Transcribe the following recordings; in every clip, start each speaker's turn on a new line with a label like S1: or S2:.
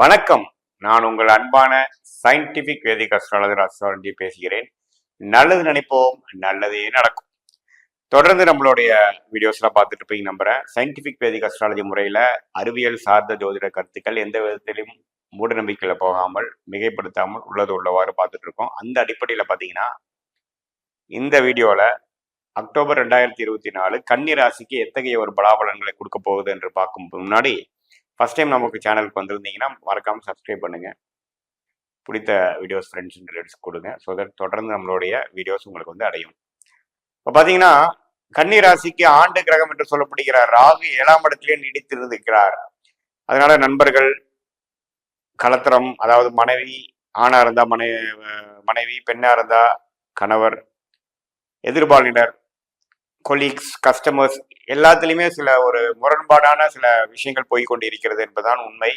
S1: வணக்கம். நான் உங்கள் அன்பான சயின்டிபிக் வேதிக் அஸ்ட்ராலஜர் அஸ்ட்ராலஜி பேசுகிறேன். நல்லது நினைப்போம் நல்லதே நடக்கும். தொடர்ந்து நம்மளுடைய வீடியோஸ்லாம் பார்த்துட்டு இருப்பீங்க நம்புறேன். சயின்டிபிக் வேதிக் அஸ்ட்ராலஜி முறையில் அறிவியல் சார்ந்த ஜோதிட கருத்துக்கள் எந்த விதத்திலும் மூட நம்பிக்கையில் போகாமல் மிகைப்படுத்தாமல் உள்ளது உள்ளவாறு பார்த்துட்டு இருக்கோம். அந்த அடிப்படையில் பார்த்தீங்கன்னா இந்த வீடியோவில் அக்டோபர் ரெண்டாயிரத்தி இருபத்தி நாலு கன்னி ராசிக்கு எத்தகைய ஒரு பலாபலன்களை கொடுக்க போகுது என்று பார்க்கும் முன்னாடி ஃபர்ஸ்ட் டைம் நமக்கு சேனலுக்கு வந்திருந்தீங்கன்னா மறக்காமல் சப்ஸ்கிரைப் பண்ணுங்கள் பிடித்த வீடியோஸ் ஃப்ரெண்ட்ஸ் ரிலேட்டிவ்ஸ் கொடுங்க. ஸோ தட் தொடர்ந்து நம்மளுடைய வீடியோஸ் உங்களுக்கு வந்து அடையும். இப்போ பார்த்தீங்கன்னா கன்னி ராசிக்கு ஆண்டு கிரகம் என்று சொல்லப்படுகிற ராகு ஏழாம் இடத்திலே நீடித்திருந்திருக்கிறார். அதனால நண்பர்கள் கலத்திரம் அதாவது மனைவி ஆணா இருந்தா மனைவி மனைவி பெண்ணா இருந்தா கணவர் எதிர்பாலினர் கொலீக்ஸ் கஸ்டமர்ஸ் எல்லாத்துலேயுமே சில ஒரு முரண்பாடான சில விஷயங்கள் போய் கொண்டு இருக்கிறது என்பதுதான் உண்மை.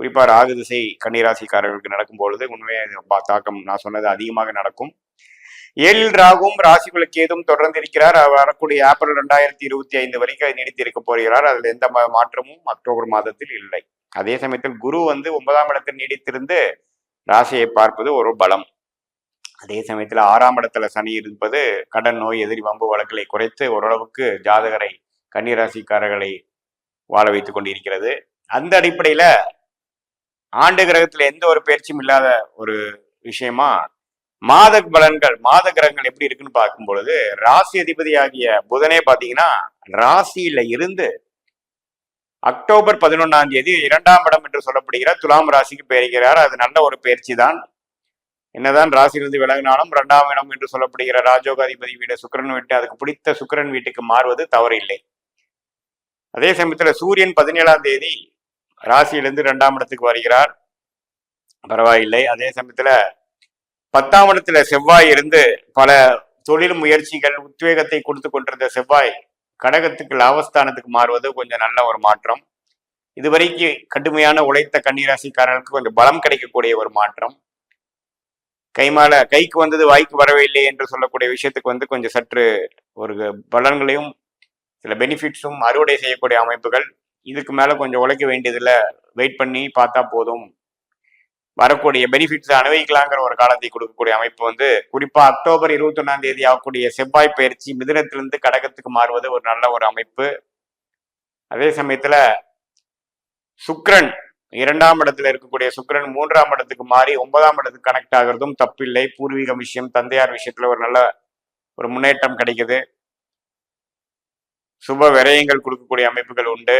S1: குறிப்பாக ராகு திசை கன்னிராசிக்காரர்களுக்கு நடக்கும் பொழுது உண்மையை தாக்கம் நான் சொன்னது அதிகமாக நடக்கும். ஏழில் ராகும் ராசிகளுக்கு ஏதும் தொடர்ந்து இருக்கிறார் அவர் வரக்கூடிய ஏப்ரல் ரெண்டாயிரத்தி இருபத்தி ஐந்து வரைக்கும் நீடித்து இருக்க போகிறார். அதில் எந்த மாற்றமும் அக்டோபர் மாதத்தில் இல்லை. அதே சமயத்தில் குரு வந்து ஒன்பதாம் இடத்தில் நீடித்திருந்து ராசியை பார்ப்பது ஒரு பலம். அதே சமயத்தில் ஆறாம் இடத்துல சனி இருப்பது கடன் நோய் எதிரி வம்பு வழக்குகளை குறைத்து ஓரளவுக்கு ஜாதகரை கன்னிராசிக்காரர்களை வாழ வைத்துக் கொண்டிருக்கிறது. அந்த அடிப்படையில ஆண்டு கிரகத்துல எந்த ஒரு பயிற்சியும் இல்லாத ஒரு விஷயமா மாத பலன்கள் மாத கிரகங்கள் எப்படி இருக்குன்னு பார்க்கும் பொழுது ராசி அதிபதியாகிய புதனே பார்த்தீங்கன்னா ராசியில இருந்து அக்டோபர் பதினொன்னாம் தேதி இரண்டாம் இடம் என்று சொல்லப்படுகிற துலாம் ராசிக்கு பெயர்கிறார் அது நல்ல ஒரு பயிற்சி தான் என்னதான் ராசியிலிருந்து விலகினாலும் இரண்டாம் இடம் என்று சொல்லப்படுகிற ராஜோகாதிபதி வீடு சுக்கரன் வீட்டு அதுக்கு பிடித்த சுக்கிரன் வீட்டுக்கு மாறுவது தவறு இல்லை அதே சமயத்துல சூரியன் பதினேழாம் தேதி ராசியிலிருந்து இரண்டாம் இடத்துக்கு வருகிறார். பரவாயில்லை. அதே சமயத்துல பத்தாம் இடத்துல செவ்வாய் இருந்து பல தொழில் முயற்சிகள் உத்வேகத்தை கொடுத்து கொண்டிருந்த செவ்வாய் கடகத்துக்கு லாபஸ்தானத்துக்கு மாறுவது கொஞ்சம் நல்ல ஒரு மாற்றம். இதுவரைக்கு கடுமையான உழைத்த கன்னிராசிக்காரர்களுக்கு கொஞ்சம் பலம் கிடைக்கக்கூடிய ஒரு மாற்றம். கைமால கைக்கு வந்தது வாய்க்கு வரவே இல்லை என்று சொல்லக்கூடிய விஷயத்துக்கு வந்து கொஞ்சம் சற்று ஒரு பலன்களையும் சில பெனிஃபிட்ஸும் அறுவடை செய்யக்கூடிய அமைப்புகள் இதுக்கு மேலே கொஞ்சம் உழைக்க வேண்டியதில் வெயிட் பண்ணி பார்த்தா போதும். வரக்கூடிய பெனிஃபிட்ஸ் அனுபவிக்கலாங்கிற ஒரு காலத்தை கொடுக்கக்கூடிய அமைப்பு வந்து குறிப்பாக அக்டோபர் இருபத்தி ஒன்னாம் தேதி ஆகக்கூடிய செவ்வாய் பயிற்சி மிதுனத்திலிருந்து கடகத்துக்கு மாறுவது ஒரு நல்ல ஒரு அமைப்பு. அதே சமயத்தில் சுக்ரன் இரண்டாம் இடத்துல இருக்கக்கூடிய சுக்கிரன் மூன்றாம் இடத்துக்கு மாறி ஒன்பதாம் இடத்துக்கு கனெக்ட் ஆகிறதும் தப்பில்லை. பூர்வீக விஷயம் தந்தையார் விஷயத்துல ஒரு நல்ல ஒரு முன்னேற்றம் கிடைக்குது. சுப விரயங்கள் கொடுக்கக்கூடிய அமைப்புகள் உண்டு.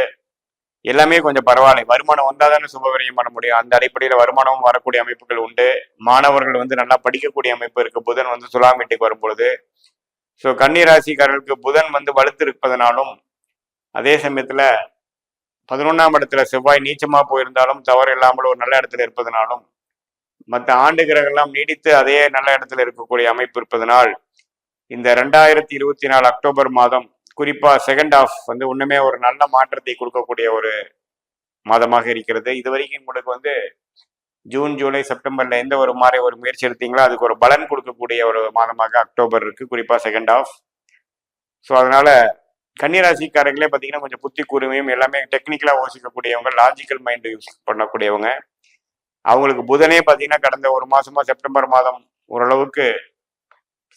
S1: எல்லாமே கொஞ்சம் பரவாயில்லை. வருமானம் வந்தால் தானே சுப விரயம் பண்ண முடியும். அந்த அடிப்படையில் வருமானமும் வரக்கூடிய அமைப்புகள் உண்டு. மாணவர்கள் வந்து நல்லா படிக்கக்கூடிய அமைப்பு இருக்கு. புதன் வந்து சுலாம் வீட்டுக்கு வரும்பொழுது. ஸோ கன்னிராசிக்காரர்களுக்கு புதன் வந்து வலுத்து இருப்பதனாலும் அதே சமயத்துல பதினொன்றாம் இடத்துல செவ்வாய் நீச்சமாக போயிருந்தாலும் தவறு இல்லாமல் ஒரு நல்ல இடத்துல இருப்பதனாலும் மற்ற ஆண்டு கிரகம்லாம் நீடித்து அதே நல்ல இடத்துல இருக்கக்கூடிய அமைப்பு இருப்பதனால் இந்த ரெண்டாயிரத்தி இருபத்தி நாலு அக்டோபர் மாதம் குறிப்பா செகண்ட் ஆஃப் வந்து ஒண்ணுமே ஒரு நல்ல மாற்றத்தை கொடுக்கக்கூடிய ஒரு மாதமாக இருக்கிறது. இது வரைக்கும் உங்களுக்கு வந்து ஜூன் ஜூலை செப்டம்பர்ல எந்த ஒரு மாதிரி ஒரு முயற்சி எடுத்தீங்களோ அதுக்கு ஒரு பலன் கொடுக்கக்கூடிய ஒரு மாதமாக அக்டோபர் இருக்கு குறிப்பா செகண்ட் ஆஃப் ஸோ அதனால கன்னிராசிக்காரங்களே பார்த்தீங்கன்னா கொஞ்சம் புத்தி கூர்மையும் எல்லாமே டெக்னிக்கலாக யோசிக்கக்கூடியவங்க லாஜிக்கல் மைண்டு யூஸ் பண்ணக்கூடியவங்க. அவங்களுக்கு புதனே பார்த்தீங்கன்னா கடந்த ஒரு மாசமா செப்டம்பர் மாதம் ஓரளவுக்கு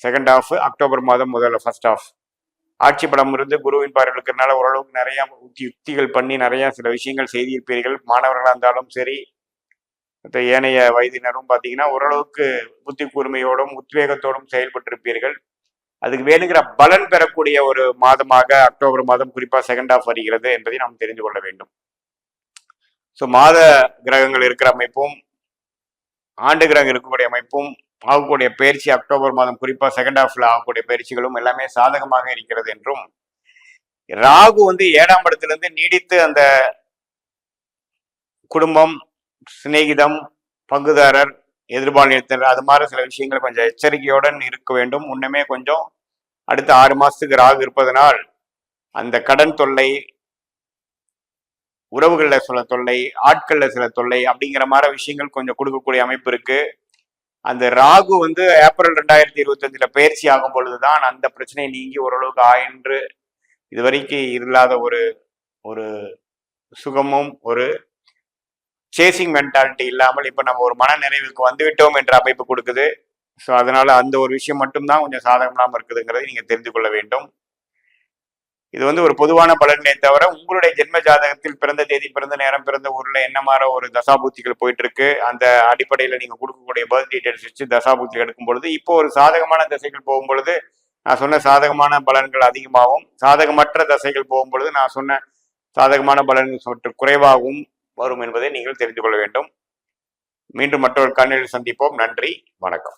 S1: செகண்ட் ஆஃப் அக்டோபர் மாதம் முதல்ல ஃபர்ஸ்ட் ஆஃப் ஆட்சி படம் இருந்து குருவின் பார்வை இருக்கிறதுனால ஓரளவுக்கு நிறைய உத்தி யுக்திகள் பண்ணி நிறைய சில விஷயங்கள் செய்திருப்பீர்கள் மாணவர்களாக இருந்தாலும் சரி மற்ற ஏனைய வயதினரும் பார்த்தீங்கன்னா ஓரளவுக்கு புத்தி கூர்மையோடும் உத்வேகத்தோடும் செயல்பட்டிருப்பீர்கள். அதுக்கு வேணுங்கிற பலன் பெறக்கூடிய ஒரு மாதமாக அக்டோபர் மாதம் குறிப்பாக செகண்ட் ஆஃப் வருகிறது என்பதை நாம் தெரிந்து கொள்ள வேண்டும். ஸோ மாத கிரகங்கள் இருக்கிற அமைப்பும் ஆண்டு கிரகம் இருக்கக்கூடிய அமைப்பும் ஆகக்கூடிய பயிற்சி அக்டோபர் மாதம் குறிப்பாக செகண்ட் ஹாஃப்ல ஆகக்கூடிய பயிற்சிகளும் எல்லாமே சாதகமாக இருக்கிறது என்றும் ராகு வந்து ஏழாம் இடத்திலிருந்து நீடித்து அந்த குடும்பம் சிநேகிதம் பங்குதாரர் எதிர்பாலினத்தினர் அது மாதிரி சில விஷயங்கள் கொஞ்சம் எச்சரிக்கையுடன் இருக்க வேண்டும். முன்னமே கொஞ்சம் அடுத்த ஆறு மாசத்துக்கு ராகு இருப்பதனால் அந்த கடன் தொல்லை உறவுகளில் சில தொல்லை ஆட்களில் சில தொல்லை அப்படிங்கிற மாதிரி விஷயங்கள் கொஞ்சம் கொடுக்கக்கூடிய அமைப்பு இருக்கு. அந்த ராகு வந்து ஏப்ரல் ரெண்டாயிரத்தி இருபத்தஞ்சுல பயிற்சி ஆகும் பொழுதுதான் அந்த பிரச்சனை நீங்கி ஓரளவுக்கு ஆயின்று இதுவரைக்கும் இல்லாத ஒரு ஒரு சுகமும் ஒரு சேசிங் மென்டாலிட்டி இல்லாமல் இப்போ நம்ம ஒரு மன நிறைவுக்கு வந்துவிட்டோம் என்ற அமைப்பு கொடுக்குது. ஸோ அதனால அந்த ஒரு விஷயம் மட்டும்தான் கொஞ்சம் சாதகம் இல்லாமல் இருக்குதுங்கிறதை நீங்கள் தெரிந்து கொள்ள வேண்டும். இது வந்து ஒரு பொதுவான பலனே தவிர உங்களுடைய ஜென்ம ஜாதகத்தில் பிறந்த தேதி பிறந்த நேரம் பிறந்த ஊர்ல என்ன மாதிரி ஒரு தசாபூத்திகள் போயிட்டு இருக்கு அந்த அடிப்படையில் நீங்க கொடுக்கக்கூடிய பர்த் டீடைல்ஸ் வச்சு தசாபூத்தி எடுக்கும் பொழுது இப்போ ஒரு சாதகமான தசைகள் போகும் பொழுது நான் சொன்ன சாதகமான பலன்கள் அதிகமாகவும் சாதகமற்ற தசைகள் போகும் பொழுது நான் சொன்ன சாதகமான பலன்கள் சற்று குறைவாகவும் வரும் என்பதை நீங்கள் தெரிந்து கொள்ள வேண்டும். மீண்டும் மற்றொரு கண்ணில் சந்திப்போம். நன்றி. வணக்கம்.